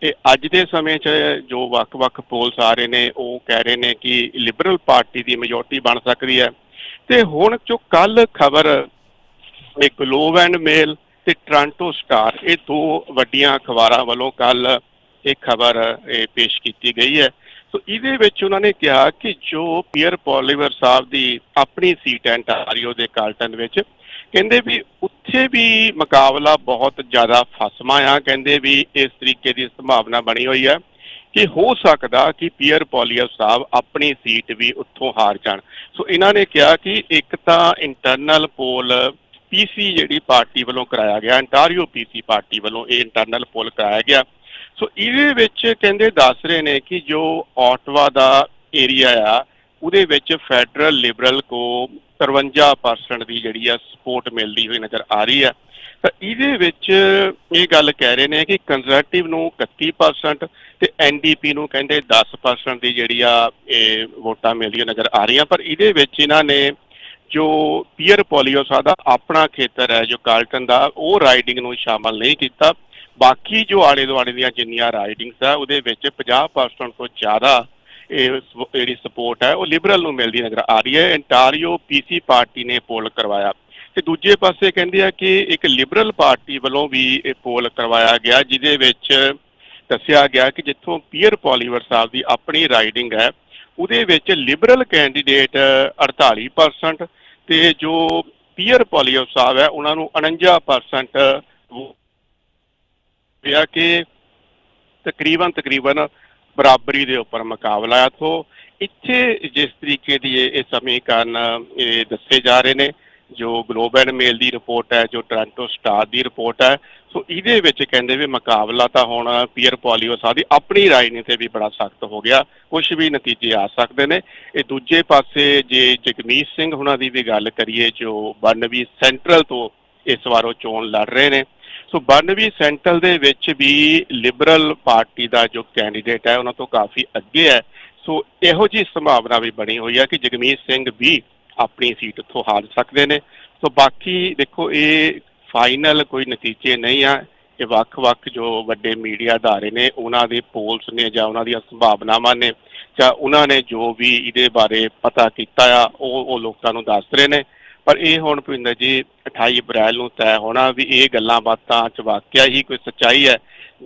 ਤੇ ਅੱਜ ਦੇ ਸਮੇਂ 'ਚ ਜੋ ਵੱਖ-ਵੱਖ ਪੋਲਸ ਆ ਰਹੇ ਨੇ, ਉਹ ਕਹਿ ਰਹੇ ਨੇ ਕਿ ਲਿਬਰਲ ਪਾਰਟੀ ਦੀ ਮੈਜੋਰਟੀ ਬਣ ਸਕਦੀ ਹੈ। ਤੇ ਹੁਣ ਜੋ ਕੱਲ ਖਬਰ, ਇੱਕ ਗਲੋਬ ਐਂਡ ਮੇਲ ਤੇ ਟ੍ਰਾਂਟੋ ਸਟਾਰ ਇਹ ਦੋ ਵੱਡੀਆਂ ਅਖਬਾਰਾਂ ਵੱਲੋਂ ਕੱਲ ਇਹ ਖਬਰ ਪੇਸ਼ ਕੀਤੀ ਗਈ ਹੈ। ਸੋ ਇਹਦੇ ਵਿੱਚ ਉਹਨਾਂ ਨੇ ਕਿਹਾ ਕਿ ਜੋ ਪੀਅਰ ਪੋਲੀਵਰ ਸਾਹਿਬ ਦੀ ਆਪਣੀ ਸੀਟ ਹੈ ਅੰਟਾਰੀਓ ਦੇ ਕਾਲਟਨ ਵਿੱਚ, ਕਹਿੰਦੇ ਵੀ ਉੱਥੇ ਵੀ ਮੁਕਾਬਲਾ ਬਹੁਤ ਜ਼ਿਆਦਾ ਫਸਮਾ ਆ, ਕਹਿੰਦੇ ਵੀ ਇਸ ਤਰੀਕੇ ਦੀ ਸੰਭਾਵਨਾ ਬਣੀ ਹੋਈ ਹੈ ਕਿ ਹੋ ਸਕਦਾ ਕਿ ਪੀਅਰ ਪੋਲੀਅਰ ਸਾਹਿਬ ਆਪਣੀ ਸੀਟ ਵੀ ਉੱਥੋਂ ਹਾਰ ਜਾਣ। ਸੋ ਇਹਨਾਂ ਨੇ ਕਿਹਾ ਕਿ ਇੱਕ ਤਾਂ ਇੰਟਰਨਲ ਪੋਲ ਪੀਸੀ ਜਿਹੜੀ ਪਾਰਟੀ ਵੱਲੋਂ ਕਰਾਇਆ ਗਿਆ ਅੰਟਾਰੀਓ ਪੀਸੀ ਪਾਰਟੀ ਵੱਲੋਂ ਇਹ ਇੰਟਰਨਲ ਪੋਲ ਕਰਾਇਆ ਗਿਆ। ਸੋ ਇਹਦੇ ਵਿੱਚ ਕਹਿੰਦੇ ਦੱਸ ਰਹੇ ਨੇ ਕਿ ਜੋ ਆਟਵਾ ਦਾ ਏਰੀਆ ਆ, ਉਹਦੇ ਵਿੱਚ ਫੈਡਰਲ ਲਿਬਰਲ ਕੋ 53% ਦੀ ਜਿਹੜੀ ਆ ਸਪੋਰਟ ਮਿਲਦੀ ਹੋਈ ਨਜ਼ਰ ਆ ਰਹੀ ਆ। ਤਾਂ ਇਹਦੇ ਵਿੱਚ ਇਹ ਗੱਲ ਕਹਿ ਰਹੇ ਨੇ ਕਿ ਕੰਜ਼ਰਵੇਟਿਵ ਨੂੰ 31% ਤੇ ਐਨਡੀਪੀ ਨੂੰ ਕਹਿੰਦੇ 10% ਦੀ ਜਿਹੜੀ ਆ ਇਹ ਵੋਟਾਂ ਮਿਲਦੀਆਂ ਨਜ਼ਰ ਆ ਰਹੀਆਂ। ਪਰ ਇਹਦੇ ਵਿੱਚ ਇਹਨਾਂ ਨੇ ਜੋ ਪੀਅਰ ਪੋਲੀਓਸਾ ਦਾ ਆਪਣਾ ਖੇਤਰ ਹੈ, ਜੋ ਕਾਲਟਨ ਦਾ, ਉਹ ਰਾਈਡਿੰਗ ਨੂੰ ਸ਼ਾਮਲ ਨਹੀਂ ਕੀਤਾ। ਬਾਕੀ ਜੋ ਆਲੇ ਦੁਆਲੇ ਦੀਆਂ ਜਿੰਨੀਆਂ ਰਾਈਡਿੰਗਸ ਆ, ਉਹਦੇ ਵਿੱਚ 50% ਤੋਂ ਜ਼ਿਆਦਾ ਇਹ ਜਿਹੜੀ ਸਪੋਰਟ ਹੈ, ਉਹ ਲਿਬਰਲ ਨੂੰ ਮਿਲਦੀ ਨਜ਼ਰ ਆ ਰਹੀ ਹੈ। ਇੰਟਾਰੀਓ ਪੀਸੀ ਪਾਰਟੀ ਨੇ ਪੋਲ ਕਰਵਾਇਆ। ਤੇ ਦੂਜੇ ਪਾਸੇ ਕਹਿੰਦੇ ਆ ਕਿ ਇੱਕ ਲਿਬਰਲ ਪਾਰਟੀ ਵੱਲੋਂ ਵੀ ਇਹ ਪੋਲ ਕਰਵਾਇਆ ਗਿਆ, ਜਿਹਦੇ ਵਿੱਚ ਦੱਸਿਆ ਗਿਆ ਕਿ ਜਿੱਥੋਂ ਪੀਅਰ ਪੋਲੀਵਰ ਸਾਹਿਬ ਦੀ ਆਪਣੀ ਰਾਈਡਿੰਗ ਹੈ, ਉਹਦੇ ਵਿੱਚ ਲਿਬਰਲ ਕੈਂਡੀਡੇਟ 48% ਤੇ ਜੋ ਪੀਅਰ ਪੋਲੀਵਰ ਸਾਹਿਬ ਹੈ, ਉਹਨਾਂ ਨੂੰ 49% ਪਿਆ ਕਿ ਤਕਰੀਬਨ ਤਕਰੀਬਨ ਬਰਾਬਰੀ ਦੇ ਉੱਪਰ ਮੁਕਾਬਲਾ ਹੈ। ਤੋਂ ਇੱਥੇ ਜਿਸ ਤਰੀਕੇ ਦੀ ਇਹ ਸਮੀਕਰਨ, ਇਹ ਦੱਸੇ ਜਾ ਰਹੇ ਨੇ, ਜੋ ਗਲੋਬਲ ਮੇਲ ਦੀ ਰਿਪੋਰਟ ਹੈ, ਜੋ ਟੋਰਾਂਟੋ ਸਟਾਰ ਦੀ ਰਿਪੋਰਟ ਹੈ, ਸੋ ਇਹਦੇ ਵਿੱਚ ਕਹਿੰਦੇ ਵੀ ਮੁਕਾਬਲਾ ਤਾਂ ਹੁਣ ਪੀਅਰ ਪੋਲੀਓ ਸਾਹਿਬ ਦੀ ਆਪਣੀ ਰਾਜਨੀਤੀ ਤੇ ਵੀ ਬੜਾ ਸਖਤ ਹੋ ਗਿਆ। ਕੁਝ ਵੀ ਨਤੀਜੇ ਆ ਸਕਦੇ ਨੇ। ਇਹ ਦੂਜੇ ਪਾਸੇ ਜੇ ਜਗਮੀਤ ਸਿੰਘ ਹੁਣਾਂ ਦੀ ਵੀ ਗੱਲ ਕਰੀਏ, ਜੋ 92 ਸੈਂਟਰਲ ਤੋਂ ਇਸ ਵਾਰ ਉਹ ਚੋਣ ਲੜ ਰਹੇ ਨੇ ਸੋ 92 ਸੈਂਟਰਲ ਦੇ ਵਿੱਚ ਵੀ ਲਿਬਰਲ ਪਾਰਟੀ ਦਾ ਜੋ ਕੈਂਡੀਡੇਟ ਹੈ, ਉਹਨਾਂ ਤੋਂ ਕਾਫੀ ਅੱਗੇ ਹੈ। ਸੋ ਇਹੋ ਜੀ ਸੰਭਾਵਨਾ ਵੀ ਬਣੀ ਹੋਈ ਹੈ ਕਿ ਜਗਮੀਤ ਸਿੰਘ ਵੀ ਆਪਣੀ ਸੀਟ ਉੱਥੋਂ ਹਾਰ ਸਕਦੇ ਨੇ। ਸੋ ਬਾਕੀ ਦੇਖੋ, ਇਹ ਫਾਈਨਲ ਕੋਈ ਨਤੀਜੇ ਨਹੀਂ ਆ। ਇਹ ਵੱਖ-ਵੱਖ ਜੋ ਵੱਡੇ ਮੀਡੀਆ ਅਦਾਰੇ ਨੇ, ਉਹਨਾਂ ਦੇ ਪੋਲਸ ਨੇ ਜਾਂ ਉਹਨਾਂ ਦੀਆਂ ਸੰਭਾਵਨਾਵਾਂ ਨੇ, ਜਾਂ ਉਹਨਾਂ ਨੇ ਜੋ ਵੀ ਇਹਦੇ ਬਾਰੇ ਪਤਾ ਕੀਤਾ ਆ, ਉਹ ਉਹ ਲੋਕਾਂ ਨੂੰ ਦੱਸ ਰਹੇ ਨੇ। ਪਰ ਇਹ ਹੁਣ ਭਿੰਦਰ ਜੀ 28 ਅਪ੍ਰੈਲ ਨੂੰ ਤੈਅ ਹੋਣਾ ਵੀ ਇਹ ਗੱਲਾਂ ਬਾਤਾਂ ਚ ਵਾਕਿਆ ਹੀ ਕੋਈ ਸੱਚਾਈ ਹੈ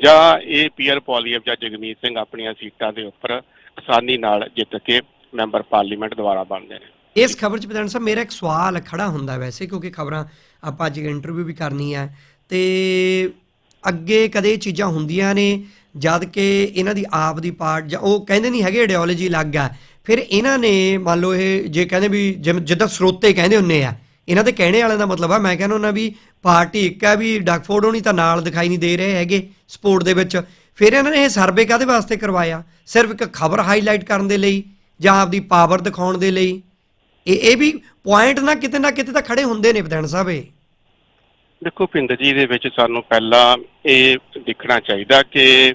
ਜਾਂ ਇਹ ਪੀਅਰ ਪੋਲੀਅਮ ਜਾਂ ਜਗਮੀਤ ਸਿੰਘ ਆਪਣੀਆਂ ਸੀਟਾਂ ਦੇ ਉੱਪਰ ਆਸਾਨੀ ਨਾਲ ਜਿੱਤ ਕੇ ਮੈਂਬਰ ਪਾਰਲੀਮੈਂਟ ਦੁਆਰਾ ਬਣਦੇ ਨੇ? ਇਸ ਖਬਰ 'ਚ ਪ੍ਰਧਾਨ ਸਾਹਿਬ, ਮੇਰਾ ਇੱਕ ਸਵਾਲ ਖੜਾ ਹੁੰਦਾ ਵੈਸੇ, ਕਿਉਂਕਿ ਖਬਰਾਂ ਆਪਾਂ ਅੱਜ ਇੰਟਰਵਿਊ ਵੀ ਕਰਨੀ ਹੈ। ਤੇ ਅੱਗੇ ਕਦੇ ਚੀਜ਼ਾਂ ਹੁੰਦੀਆਂ ਨੇ ਜਦ ਕਿ ਇਹਨਾਂ ਦੀ ਆਪ ਦੀ ਪਾਰਟ ਜਾਂ ਉਹ ਕਹਿੰਦੇ ਨਹੀਂ ਹੈਗੇ ਆਈਡੀਓਲੋਜੀ ਅਲੱਗ ਆ ਫਿਰ ਇਹਨਾਂ ਨੇ ਮੰਨ ਲਓ ਇਹ ਜੇ ਕਹਿੰਦੇ ਵੀ ਜਿਵੇਂ- ਜਿੱਦਾਂ ਸਰੋਤੇ ਕਹਿੰਦੇ ਹੁੰਨੇ ਆ, ਇਹਨਾਂ ਦੇ ਕਹਿਣੇ ਵਾਲਿਆਂ ਦਾ ਮਤਲਬ ਆ, ਮੈਂ ਕਹਿੰਦਾ ਹੁੰਦਾ ਵੀ ਪਾਰਟੀ ਇੱਕ ਆ ਵੀ ਡਕਫੋਰਡ ਹੋਣੀ ਤਾਂ ਨਾਲ ਦਿਖਾਈ ਨਹੀਂ ਦੇ ਰਹੇ ਹੈਗੇ ਸਪੋਰਟ ਦੇ ਵਿੱਚ। ਫਿਰ ਇਹਨਾਂ ਨੇ ਇਹ ਸਰਵੇ ਕਾਦੇ ਵਾਸਤੇ ਕਰਵਾਇਆ? ਸਿਰਫ ਇੱਕ ਖਬਰ ਹਾਈਲਾਈਟ ਕਰਨ ਦੇ ਲਈ ਜਾਂ ਆਪਦੀ ਪਾਵਰ ਦਿਖਾਉਣ ਦੇ ਲਈ? ਇਹ ਇਹ ਵੀ ਪੁਆਇੰਟ ਨਾ ਕਿਤੇ ਨਾ ਕਿਤੇ ਤਾਂ ਖੜੇ ਹੁੰਦੇ ਨੇ ਵਿਧਾਨ ਸਾਹਿਬ ਇਹ ਦੇਖੋ ਭਿੰਦਰ ਜੀ ਦੇ ਵਿੱਚ ਸਾਨੂੰ ਪਹਿਲਾਂ ਇਹ ਦੇਖਣਾ ਚਾਹੀਦਾ ਕਿ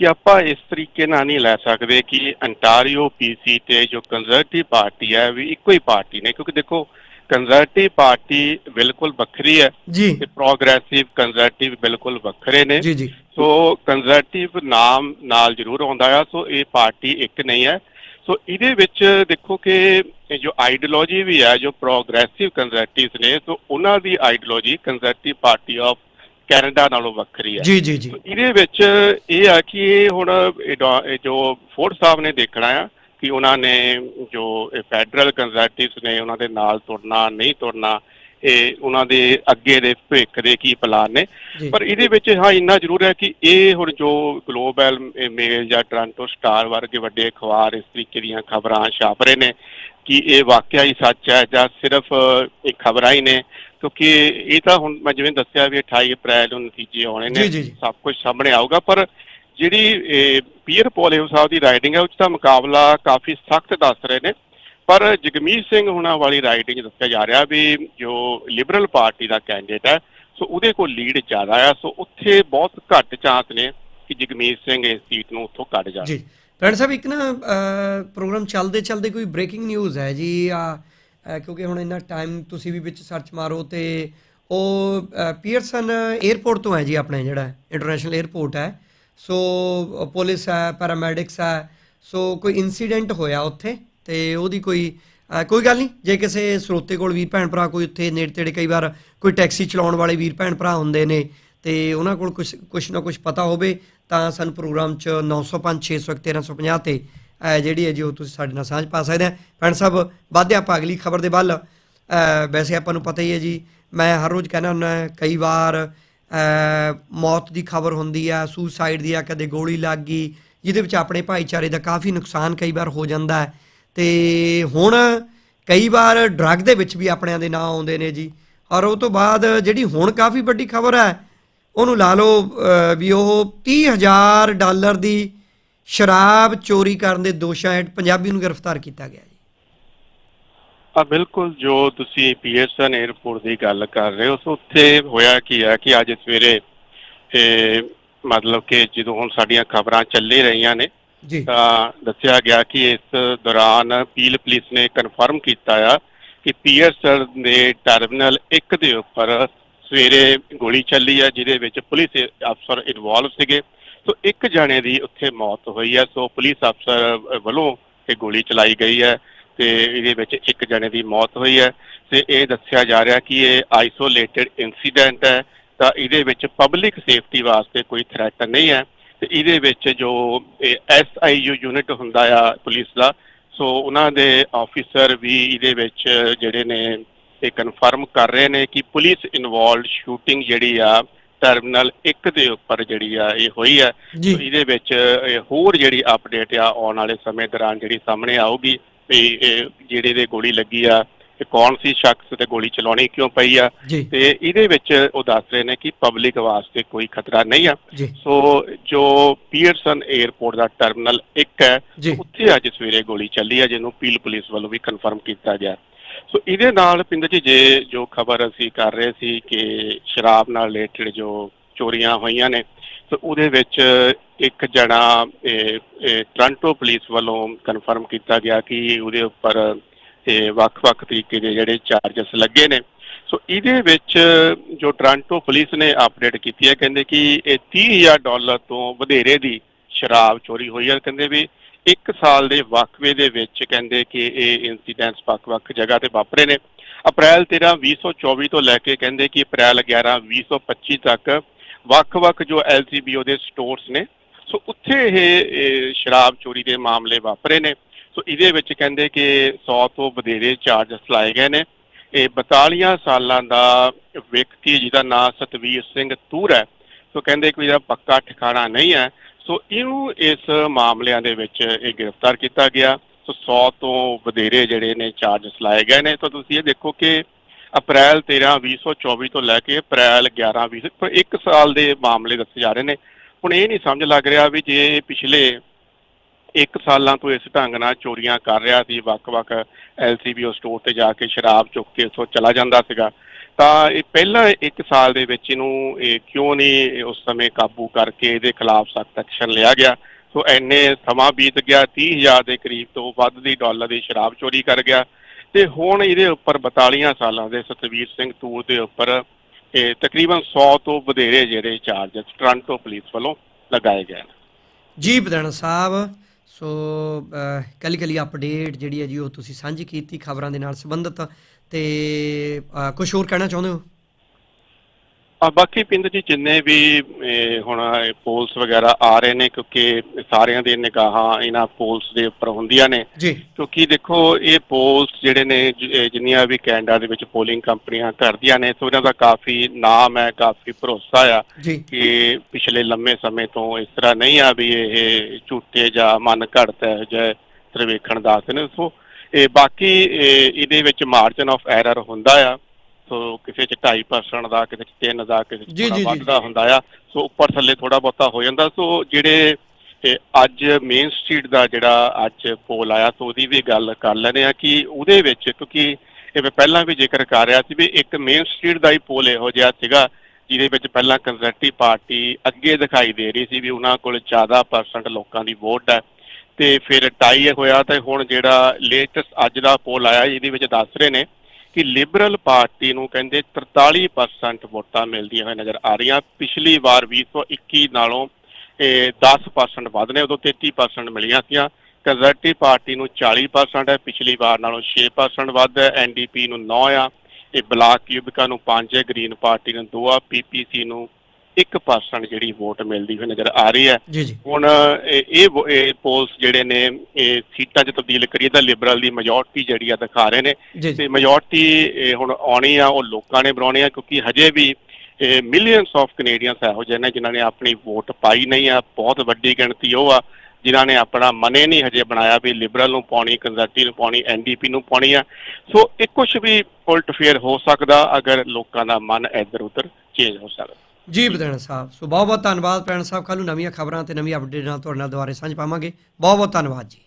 ਕਿ ਆਪਾਂ ਇਸ ਤਰੀਕੇ ਨਾਲ ਨਹੀਂ ਲੈ ਸਕਦੇ ਕਿ ਅੰਟਾਰੀਓ ਪੀਸੀ ਤੇ ਜੋ ਕੰਜ਼ਰਵੇਟਿਵ ਪਾਰਟੀ ਹੈ ਵੀ ਇੱਕੋ ਹੀ ਪਾਰਟੀ ਨੇ। ਕਿਉਂਕਿ ਦੇਖੋ ਕੰਜ਼ਰਵੇਟਿਵ ਪਾਰਟੀ ਬਿਲਕੁਲ ਵੱਖਰੀ ਹੈ ਤੇ ਪ੍ਰੋਗਰੈਸਿਵ ਕੰਜ਼ਰਵੇਟਿਵ ਬਿਲਕੁਲ ਵੱਖਰੇ ਨੇ। ਜੀ ਜੀ। ਸੋ ਕੰਜ਼ਰਵੇਟਿਵ ਨਾਮ ਨਾਲ ਜ਼ਰੂਰ ਆਉਂਦਾ ਆ ਸੋ ਇਹ ਪਾਰਟੀ ਇੱਕ ਨਹੀਂ ਹੈ। ਸੋ ਇਹਦੇ ਵਿੱਚ ਦੇਖੋ ਕਿ ਜੋ ਆਈਡੀਓਲੋਜੀ ਵੀ ਹੈ ਜੋ ਪ੍ਰੋਗਰੈਸਿਵ ਕੰਜ਼ਰਵੇਟਿਵਸ ਨੇ ਸੋ ਉਹਨਾਂ ਦੀ ideology conservative party of Canada ਨਾਲੋਂ ਵੱਖਰੀ ਹੈ। ਜੀ ਜੀ ਜੀ। ਇਹਦੇ ਵਿੱਚ ਇਹ ਆ ਕਿ ਇਹ ਹੁਣ ਜੋ ਫੋਰਡ ਸਾਹਿਬ ਨੇ ਦੇਖਣਾ ਆ ਕਿ ਉਹਨਾਂ ਨੇ ਜੋ ਫੈਡਰਲ ਕੰਜ਼ਰਵੇਟਿਵਸ ਨੇ ਉਹਨਾਂ ਦੇ ਨਾਲ ਤੁਰਨਾ ਨਹੀਂ ਤੁਰਨਾ ਇਹ ਉਹਨਾਂ ਦੇ ਅੱਗੇ ਦੇ ਭਵਿੱਖ ਦੇ ਕੀ ਪਲਾਨ ਨੇ। ਪਰ ਇਹਦੇ ਵਿੱਚ ਹਾਂ ਇੰਨਾ ਜ਼ਰੂਰ ਹੈ ਕਿ ਇਹ ਹੁਣ ਜੋ ਗਲੋਬਲ ਮੇਲ ਜਾਂ ਟੋਰਾਂਟੋ ਸਟਾਰ ਵਰਗੇ ਵੱਡੇ ਅਖਬਾਰ ਇਸ ਤਰੀਕੇ ਦੀਆਂ ਖਬਰਾਂ ਛਾਪ ਰਹੇ ਨੇ ਕਿ ਇਹ ਵਾਕਿਆ ਹੀ ਸੱਚ ਹੈ ਜਾਂ ਸਿਰਫ ਇਹ ਖਬਰਾਂ ਹੀ ਨੇ ਕਿਉਂਕਿ ਇਹ ਤਾਂ ਹੁਣ ਮੈਂ ਜਿਵੇਂ ਦੱਸਿਆ ਵੀ 28 ਅਪ੍ਰੈਲ ਨੂੰ ਨਤੀਜੇ ਆਉਣੇ ਨੇ ਜੀ, ਜੀ। ਸਭ ਕੁਝ ਸਾਹਮਣੇ ਆਊਗਾ ਪਰ ਜਿਹੜੀ ਪੀਅਰ ਪੋਲਿਓ ਸਾਹਿਬ ਦੀ ਰਾਈਡਿੰਗ ਹੈ ਉਹ 'ਚ ਤਾਂ ਮੁਕਾਬਲਾ ਕਾਫੀ ਸਖਤ ਦੱਸ ਰਹੇ ਨੇ। ਪਰ ਜਗਮੀਤ ਸਿੰਘ ਹੁਣਾਂ ਵਾਲੀ ਰਾਈਡਿੰਗ ਦੱਸਿਆ ਜਾ ਰਿਹਾ ਵੀ ਜੋ ਲਿਬਰਲ ਪਾਰਟੀ ਦਾ ਕੈਂਡੀਡੇਟ ਹੈ ਸੋ ਉਹਦੇ ਕੋਲ ਲੀਡ ਜ਼ਿਆਦਾ ਆ ਸੋ ਉੱਥੇ ਬਹੁਤ ਘੱਟ ਚਾਂਸ ਨੇ ਕਿ ਜਗਮੀਤ ਸਿੰਘ ਇਸ ਸੀਟ ਨੂੰ ਉੱਥੋਂ ਕੱਢ ਜਾਣ। ਜੀ। ਭੈਣ ਸਾਹਿਬ ਇੱਕ ਨਾ ਅਹ, ਪ੍ਰੋਗਰਾਮ ਚੱਲਦੇ ਚੱਲਦੇ ਕੋਈ ਬ੍ਰੇਕਿੰਗ ਨਿਊਜ਼ ਹੈ ਜੀ ਆ ਕਿਉਂਕਿ ਹੁਣ ਇੰਨਾ ਟਾਈਮ ਤੁਸੀਂ ਵੀ ਵਿੱਚ ਸਰਚ ਮਾਰੋ ਤੇ ਉਹ ਪੀਅਰਸਨ 에ਅਰਪੋਰਟ ਤੋਂ ਹੈ ਜੀ ਆਪਣੇ ਜਿਹੜਾ ਇੰਟਰਨੈਸ਼ਨਲ 에ਅਰਪੋਰਟ ਹੈ ਸੋ ਪੁਲਿਸ ਹੈ ਪੈਰਾਮੈਡਿਕਸ ਹੈ ਸੋ ਕੋਈ ਇਨਸੀਡੈਂਟ ਹੋਇਆ ਉੱਥੇ ਤੇ ਉਹਦੀ ਕੋਈ ਕੋਈ ਗੱਲ ਨਹੀਂ। ਜੇ ਕਿਸੇ ਸਰੋਤੇ ਕੋਲ ਵੀਰ ਭੈਣ ਭਰਾ ਕੋਈ ਉੱਥੇ ਨੇੜੇ ਤੇੜੇ ਕਈ ਵਾਰ ਕੋਈ ਟੈਕਸੀ ਚਲਾਉਣ ਵਾਲੇ ਵੀਰ ਭੈਣ ਭਰਾ ਹੁੰਦੇ ਨੇ ਤੇ ਉਹਨਾਂ ਕੋਲ ਕੁਝ ਕੁਝ ਨਾ ਕੁਝ ਪਤਾ ਹੋਵੇ, ਤਾਂ ਸਾਨੂੰ ਪ੍ਰੋਗਰਾਮ ਚ 905 601 1350 ਤੇ ਜਿਹੜੀ ਹੈ ਜੀ ਉਹ ਤੁਸੀਂ ਸਾਡੇ ਨਾਲ ਸਾਂਝ ਪਾ ਸਕਦੇ ਆ। ਭੈਣ ਸਾਹਿਬ, ਵਾਧੇ ਆਪਾਂ ਅਗਲੀ ਖਬਰ ਦੇ ਵੱਲ। ਵੈਸੇ ਆਪਾਂ ਨੂੰ ਪਤਾ ਹੀ ਹੈ ਜੀ, ਮੈਂ ਹਰ ਰੋਜ਼ ਕਹਿੰਦਾ ਹੁੰਦਾ, ਕਈ ਵਾਰ ਮੌਤ ਦੀ ਖਬਰ ਹੁੰਦੀ ਆ ਸੁਸਾਈਡ ਦੀ ਆ, ਕਦੇ ਗੋਲੀ ਲੱਗ ਗਈ, ਜਿਹਦੇ ਵਿੱਚ ਆਪਣੇ ਭਾਈਚਾਰੇ ਦਾ ਕਾਫੀ ਨੁਕਸਾਨ ਕਈ ਵਾਰ ਹੋ ਜਾਂਦਾ ਹੈ। ਤੇ ਹੁਣ ਕਈ ਵਾਰ ਡਰੱਗ ਦੇ ਵਿੱਚ ਵੀ ਆਪਣਿਆਂ ਦੇ ਨਾਂ ਆਉਂਦੇ ਨੇ ਜੀ। ਔਰ ਉਹ ਤੋਂ ਬਾਅਦ ਜਿਹੜੀ ਹੁਣ ਕਾਫੀ ਵੱਡੀ ਖਬਰ ਹੈ, ਉਹਨੂੰ ਲਾ ਲਓ ਵੀ ਉਹ 30000 ਡਾਲਰ ਦੀ ਸ਼ਰਾਬ ਚੋਰੀ ਕਰਨ ਦੇ ਦੋਸ਼ਾਂ ਹੇਠ ਪੰਜਾਬੀ ਨੂੰ ਗ੍ਰਿਫਤਾਰ ਕੀਤਾ ਗਿਆ ਜੀ। ਆ ਬਿਲਕੁਲ ਜੋ ਤੁਸੀਂ ਪੀਐਸਐਨ 에ਅਰਪੋਰਟ ਦੀ ਗੱਲ ਕਰ ਰਹੇ ਹੋ ਸੋ ਉੱਥੇ ਹੋਇਆ ਕੀ ਹੈ ਕਿ ਅੱਜ ਸਵੇਰੇ ਇਹ ਮਤਲਬ ਕਿ ਜਦੋਂ ਹੁਣ ਸਾਡੀਆਂ ਖਬਰਾਂ ਚੱਲੇ ਰਹੀਆਂ ਨੇ ਜੀ। ਤਾਂ ਦੱਸਿਆ ਗਿਆ ਕਿ ਇਸ ਦੌਰਾਨ ਪੀਲ ਪੁਲਿਸ ਨੇ ਕਨਫਰਮ ਕੀਤਾ ਆ ਕਿ ਪੀਐਸਐਲ ਦੇ ਟਰਮੀਨਲ 1 ਦੇ ਉੱਪਰ ਸਵੇਰੇ ਗੋਲੀ ਚੱਲੀ ਆ ਜਿਹਦੇ ਵਿੱਚ ਪੁਲਿਸ ਅਫਸਰ ਇਨਵੋਲਵ ਸੀਗੇ। ਸੋ ਇੱਕ ਜਣੇ ਦੀ ਉੱਥੇ ਮੌਤ ਹੋਈ ਹੈ, ਸੋ ਪੁਲਿਸ ਅਫਸਰ ਵੱਲੋਂ ਇਹ ਗੋਲੀ ਚਲਾਈ ਗਈ ਹੈ ਤੇ ਇਹਦੇ ਵਿੱਚ ਇੱਕ ਜਣੇ ਦੀ ਮੌਤ ਹੋਈ ਹੈ ਤੇ ਇਹ ਦੱਸਿਆ ਜਾ ਰਿਹਾ ਕਿ ਇਹ ਆਈਸੋਲੇਟਡ ਇਨਸੀਡੈਂਟ ਹੈ, ਤਾਂ ਇਹਦੇ ਵਿੱਚ ਪਬਲਿਕ ਸੇਫਟੀ ਵਾਸਤੇ ਕੋਈ ਥ੍ਰੈਟ ਨਹੀਂ ਹੈ ਤੇ ਇਹਦੇ ਵਿੱਚ ਜੋ ਐਸਆਈਯੂ ਯੂਨਿਟ ਹੁੰਦਾ ਆ ਪੁਲਿਸ ਦਾ, ਸੋ ਉਹਨਾਂ ਦੇ ਆਫੀਸਰ ਵੀ ਇਹਦੇ ਵਿੱਚ ਜਿਹੜੇ ਨੇ ਇਹ ਕਨਫਰਮ ਕਰ ਰਹੇ ਨੇ ਕਿ ਪੁਲਿਸ ਇਨਵੋਲਡ ਸ਼ੂਟਿੰਗ ਜਿਹੜੀ ਆ ਟਰਮੀਨਲ 1 ਦੇ ਉੱਪਰ ਜਿਹੜੀ ਆ ਇਹ ਹੋਈ ਸੋ ਇਹਦੇ ਵਿੱਚ ਹੋਰ ਜਿਹੜੀ ਅਪਡੇਟ ਆ ਆਉਣ ਵਾਲੇ ਸਮੇਂ ਦੌਰਾਨ ਜਿਹੜੀ ਸਾਹਮਣੇ ਆਊਗੀ ਵੀ ਇਹ ਜਿਹੜੇ ਦੇ ਗੋਲੀ ਲੱਗੀ ਆ ਇਹ ਕੌਣ ਸੀ ਸ਼ਖਸ ਤੇ ਗੋਲੀ ਚਲਾਉਣੀ ਕਿਉਂ ਪਈ ਆ? ਤੇ ਇਹਦੇ ਵਿੱਚ ਉਹ ਦੱਸ ਰਹੇ ਨੇ ਕਿ ਪਬਲਿਕ ਵਾਸਤੇ ਕੋਈ ਖਤਰਾ ਨਹੀਂ ਆ। ਸੋ ਜੋ ਪੀਅਰਸਨ 에ਅਰਪੋਰਟ ਦਾ ਟਰਮੀਨਲ 1 ਹੈ ਉੱਥੇ ਅੱਜ ਸਵੇਰੇ ਗੋਲੀ ਚੱਲੀ ਹੈ ਜਿਹਨੂੰ ਪੀਲ ਪੁਲਿਸ ਵੱਲੋਂ ਵੀ ਕਨਫਰਮ ਕੀਤਾ ਗਿਆ। ਸੋ ਇਹਦੇ ਨਾਲ ਪਿੰਡ ਜੀ ਜੇ ਜੋ ਖਬਰ ਅਸੀਂ ਕਰ ਰਹੇ ਸੀ ਕਿ ਸ਼ਰਾਬ ਨਾਲ ਰਿਲੇਟਡ ਜੋ ਚੋਰੀਆਂ ਹੋਈਆਂ ਨੇ ਸੋ ਉਹਦੇ ਵਿੱਚ ਇੱਕ ਜਣਾ, ਇਹ ਇਹ ਟ੍ਰਾਂਟੋ ਪੁਲਿਸ ਵੱਲੋਂ ਕਨਫਰਮ ਕੀਤਾ ਗਿਆ ਕਿ ਉਹਦੇ ਉੱਪਰ, ਇਹ ਵੱਖ-ਵੱਖ ਤਰੀਕੇ ਦੇ ਜਿਹੜੇ ਚਾਰजेस ਲੱਗੇ ਨੇ। ਸੋ ਇਹਦੇ ਵਿੱਚ ਜੋ ਟ੍ਰਾਂਟੋ ਪੁਲਿਸ ਨੇ ਅਪਡੇਟ ਕੀਤੀ ਹੈ, ਕਹਿੰਦੇ ਕਿ ਇਹ 30000 ਡਾਲਰ ਤੋਂ ਵਧੇਰੇ ਦੀ ਸ਼ਰਾਬ ਚੋਰੀ ਹੋਈ ਹੈ। ਕਹਿੰਦੇ ਵੀ ਇੱਕ ਸਾਲ ਦੇ ਵਾਕਵੇ ਦੇ ਵਿੱਚ ਕਹਿੰਦੇ ਕਿ ਇਹ ਇਨਸੀਡੈਂਟਸ ਵੱਖ-ਵੱਖ ਜਗ੍ਹਾ ਤੇ ਵਾਪਰੇ ਨੇ। ਅਪ੍ਰੈਲ 13 2024 ਤੋਂ ਲੈ ਕੇ ਕਹਿੰਦੇ ਕਿ ਅਪ੍ਰੈਲ 11 2025 ਤੱਕ ਵੱਖ-ਵੱਖ ਜੋ ਐਲਸੀਬੀਓ ਦੇ ਸਟੋਰਸ ਨੇ, ਸੋ ਉੱਥੇ ਇਹ ਸ਼ਰਾਬ ਚੋਰੀ ਦੇ ਮਾਮਲੇ ਵਾਪਰੇ ਨੇ। ਸੋ ਇਹਦੇ ਵਿੱਚ ਕਹਿੰਦੇ ਕਿ 100 ਤੋਂ ਵਧੇਰੇ ਚਾਰਜਸ ਲਾਏ ਗਏ ਨੇ। ਇਹ 42 ਸਾਲਾਂ ਦਾ ਵਿਅਕਤੀ ਜਿਹਦਾ ਨਾਮ ਸਤਵੀਰ ਸਿੰਘ ਤੂਰ ਹੈ। ਸੋ ਕਹਿੰਦੇ ਕੋਈ ਇਹਦਾ ਪੱਕਾ ਠਿਕਾਣਾ ਨਹੀਂ ਹੈ। ਸੋ ਇਹਨੂੰ ਇਸ ਮਾਮਲਿਆਂ ਦੇ ਵਿੱਚ ਇਹ ਗ੍ਰਿਫਤਾਰ ਕੀਤਾ ਗਿਆ। ਸੋ 100 ਤੋਂ ਵਧੇਰੇ ਜਿਹੜੇ ਨੇ ਚਾਰजेस ਲਾਏ ਗਏ ਨੇ। ਤਾਂ ਤੁਸੀਂ ਇਹ ਦੇਖੋ ਕਿ ਅਪ੍ਰੈਲ 13 2024 ਤੋਂ ਲੈ ਕੇ ਅਪ੍ਰੈਲ 11 20 ਪਰ ਇੱਕ ਸਾਲ ਦੇ ਮਾਮਲੇ ਦੱਸੇ ਜਾ ਰਹੇ ਨੇ। ਹੁਣ ਇਹ ਨਹੀਂ ਸਮਝ ਲੱਗ ਰਿਹਾ ਵੀ ਜੇ ਪਿਛਲੇ ਇੱਕ ਸਾਲਾਂ ਤੋਂ ਇਸ ਢੰਗ ਨਾਲ ਚੋਰੀਆਂ ਕਰ ਰਿਹਾ ਸੀ, ਵੱਖ-ਵੱਖ ਐਲਸੀਬੀਓ ਸਟੋਰ ਤੇ ਜਾ ਕੇ ਸ਼ਰਾਬ ਚੁੱਕ ਕੇ ਉੱਥੋਂ ਚਲਾ ਜਾਂਦਾ ਸੀਗਾ। ਤਾਂ ਇਹ ਪਹਿਲਾਂ ਇੱਕ ਸਾਲ ਦੇ ਵਿੱਚ ਇਹਨੂੰ, ਇਹ ਕਿਉਂ ਨਹੀਂ ਉਸ ਸਮੇਂ ਕਾਬੂ ਕਰਕੇ ਇਹਦੇ ਖਿਲਾਫ ਸਖਤ ਐਕਸ਼ਨ ਲਿਆ ਗਿਆ? ਸੋ ਐਨੇ ਸਮਾਂ ਬੀਤ ਗਿਆ 30000 ਦੇ ਕਰੀਬ ਤੋਂ ਵੱਧ ਦੀ ਡਾਲਰ ਦੀ ਸ਼ਰਾਬ ਚੋਰੀ ਕਰ ਗਿਆ। ਤੇ ਹੁਣ ਇਹਦੇ ਉੱਪਰ 42 ਸਾਲਾਂ ਦੇ ਸਤਵੀਰ ਸਿੰਘ ਤੂਰ ਦੇ ਉੱਪਰ ਇਹ ਤਕਰੀਬਨ 100 ਤੋਂ ਵਧੇਰੇ ਜਿਹੜੇ ਚਾਰजेस ਟ੍ਰਾਂਟੋ ਪੁਲਿਸ ਵੱਲੋਂ ਲਗਾਏ ਗਏ ਨੇ। ਜੀ ਬਦਣ ਸਾਹਿਬ, ਸੋ ਕੱਲੀ ਕੱਲੀ ਅਪਡੇਟ ਜਿਹੜੀ ਹੈ ਜੀ ਉਹ ਤੁਸੀਂ ਸਾਂਝੀ ਕੀਤੀ ਖਬਰਾਂ ਦੇ ਨਾਲ ਸੰਬੰਧਿਤ। ਤੇ ਕੁਝ ਹੋਰ ਕਹਿਣਾ ਚਾਹੁੰਦੇ ਹੋ? ਆ ਬਾਕੀ ਪਿੰਡ ਜੀ ਜਿੰਨੇ ਵੀ ਹੁਣ ਪੋਲਸ ਵਗੈਰਾ ਆ ਰਹੇ ਨੇ ਕਿਉਂਕਿ ਸਾਰਿਆਂ ਦੀ ਨਿਗਾਹਾਂ ਇਹਨਾਂ ਪੋਲਸ ਦੇ ਉੱਪਰ ਹੁੰਦੀਆਂ ਨੇ। ਕਿਉਂਕਿ ਦੇਖੋ ਇਹ ਪੋਲਸ ਜਿਹੜੇ ਨੇ ਜਿੰਨੀਆਂ ਵੀ ਕੈਨੇਡਾ ਦੇ ਵਿੱਚ ਪੋਲਿੰਗ ਕੰਪਨੀਆਂ ਕਰਦੀਆਂ ਨੇ ਸੋ ਇਹਨਾਂ ਦਾ ਕਾਫੀ ਨਾਮ ਹੈ ਕਾਫੀ ਭਰੋਸਾ ਆ ਕਿ ਪਿਛਲੇ ਲੰਮੇ ਸਮੇਂ ਤੋਂ ਇਸ ਤਰ੍ਹਾਂ ਨਹੀਂ ਆ ਵੀ ਇਹ ਝੂਠੇ ਜਾਂ ਮਨ ਘੜਤ ਹੈ ਜਾਂ ਸਰਵੇਖਣ ਦੱਸਦੇ ਨੇ ਸੋ ਇਹ ਬਾਕੀ ਇਹ- ਇਹਦੇ ਵਿੱਚ ਮਾਰਜਨ ਆਫ ਐਰਰ ਹੁੰਦਾ ਆ। ਸੋ ਕਿਸੇ ਚ 2.5% ਦਾ ਕਿਸੇ ਚ 3 ਦਾ ਕਿਸੇ ਚ ਥੋੜਾ ਜੀ, ਵੱਧ ਜੀ, ਦਾ ਜੀ। ਹੁੰਦਾ ਆ। ਸੋ ਉੱਪਰ ਥੱਲੇ ਥੋੜਾ ਬਹੁਤਾ ਹੋ ਜਾਂਦਾ। ਸੋ ਜਿਹੜੇ ਇਹ ਅੱਜ ਮੇਨ ਸਟਰੀਟ ਦਾ ਜਿਹੜਾ ਅੱਜ ਪੋਲ ਆਇਆ ਸੋ ਉਹਦੀ ਵੀ ਗੱਲ ਕਰ ਲੈਂਦੇ ਆ ਕਿ ਉਹਦੇ ਵਿੱਚ ਕਿਉਂਕਿ ਇਹ ਮੈਂ ਪਹਿਲਾਂ ਵੀ ਜ਼ਿਕਰ ਕਰ ਰਿਹਾ ਸੀ ਵੀ ਇੱਕ ਮੇਨ ਸਟਰੀਟ ਦਾ ਹੀ ਪੋਲ ਇਹੋ ਜਿਹਾ ਸੀਗਾ ਜਿਹਦੇ ਵਿੱਚ ਪਹਿਲਾਂ ਕੰਜ਼ਰਵੇਟਿਵ ਪਾਰਟੀ ਅੱਗੇ ਦਿਖਾਈ ਦੇ ਰਹੀ ਸੀ ਵੀ ਉਹਨਾਂ ਕੋਲ ਜ਼ਿਆਦਾ ਪਰਸੈਂਟ ਲੋਕਾਂ ਦੀ ਵੋਟ ਹੈ। ਤੇ ਫਿਰ ਟਾਈ ਹੋਇਆ ਤੇ ਹੁਣ ਜਿਹੜਾ ਲੇਟੈਸਟ ਅੱਜ ਦਾ ਪੋਲ ਆਇਆ, ਇਹਦੇ ਵਿੱਚ ਦੱਸ ਰਹੇ ਨੇ ਕਿ ਲਿਬਰਲ ਪਾਰਟੀ ਨੂੰ ਕਹਿੰਦੇ 43% ਵੋਟਾਂ ਮਿਲਦੀਆਂ ਹੋਈਆਂ ਨਜ਼ਰ ਆ ਰਹੀਆਂ। ਪਿਛਲੀ ਵਾਰ 2021 ਨਾਲੋਂ ਇਹ 10% ਵੱਧ ਨੇ, ਉਦੋਂ 33% ਮਿਲੀਆਂ ਸੀਆਂ ਕੰਜ਼ਰਵੇਟਿਵ ਪਾਰਟੀ ਨੂੰ 40% ਹੈ, ਪਿਛਲੀ ਵਾਰ ਨਾਲੋਂ 6% ਵੱਧ ਹੈ ਐਨਡੀਪੀ ਨੂੰ 9 ਆ, ਇਹ ਬਲਾਕ ਯੂਬਿਕਾ ਨੂੰ 5 ਹੈ ਗ੍ਰੀਨ ਪਾਰਟੀ ਨੂੰ 2 ਆ ਪੀਪੀਸੀ ਨੂੰ 1% ਜਿਹੜੀ ਵੋਟ ਮਿਲਦੀ ਹੋਈ ਨਜ਼ਰ ਆ ਰਹੀ ਹੈ। ਹੁਣ ਇਹ ਇਹ ਪੋਲਸ ਜਿਹੜੇ ਨੇ ਇਹ ਸੀਟਾਂ 'ਚ ਤਬਦੀਲ ਕਰੀਏ ਤਾਂ ਲਿਬਰਲ ਦੀ ਮੈਜੋਰਟੀ ਜਿਹੜੀ ਆ ਦਿਖਾ ਰਹੇ ਨੇ। ਤੇ ਮੈਜੋਰਟੀ ਹੁਣ ਆਉਣੀ ਆ ਉਹ ਲੋਕਾਂ ਨੇ ਬਣਾਉਣੀ ਆ ਕਿਉਂਕਿ ਹਜੇ ਵੀ ਮਿਲੀਅਨਸ ਆਫ ਕੈਨੇਡੀਅਨਸ ਇਹੋ ਜਿਹੇ ਨੇ ਜਿਨ੍ਹਾਂ ਨੇ ਆਪਣੀ ਵੋਟ ਪਾਈ ਨਹੀਂ ਆ। ਬਹੁਤ ਵੱਡੀ ਗਿਣਤੀ ਉਹ ਆ ਜਿਨ੍ਹਾਂ ਨੇ ਆਪਣਾ ਮਨੇ ਨਹੀਂ ਹਜੇ ਬਣਾਇਆ ਵੀ ਲਿਬਰਲ ਨੂੰ ਪਾਉਣੀ ਕੰਜ਼ਰਵੇਟਿਵ ਨੂੰ ਪਾਉਣੀ ਐਨਡੀਪੀ ਨੂੰ ਪਾਉਣੀ ਆ। ਸੋ ਇਹ ਕੁਝ ਵੀ ਉਲਟ ਫੇਰ ਹੋ ਸਕਦਾ ਅਗਰ ਲੋਕਾਂ ਦਾ ਮਨ ਇੱਧਰ ਉੱਧਰ ਚੇਂਜ ਹੋ ਸਕਦਾ। ਜੀ ਬਦਣ ਸਾਹਿਬ, ਸੋ ਬਹੁਤ ਬਹੁਤ ਧੰਨਵਾਦ ਪੈਣ ਸਾਹਿਬ, ਕੱਲ੍ਹ ਨੂੰ ਨਵੀਆਂ ਖਬਰਾਂ ਤੇ ਨਵੀਂ ਅਪਡੇਟ ਨਾਲ ਤੁਹਾਡੇ ਨਾਲ ਦੁਬਾਰੇ ਸਾਂਝ ਪਾਵਾਂਗੇ। ਬਹੁਤ ਬਹੁਤ ਧੰਨਵਾਦ ਜੀ।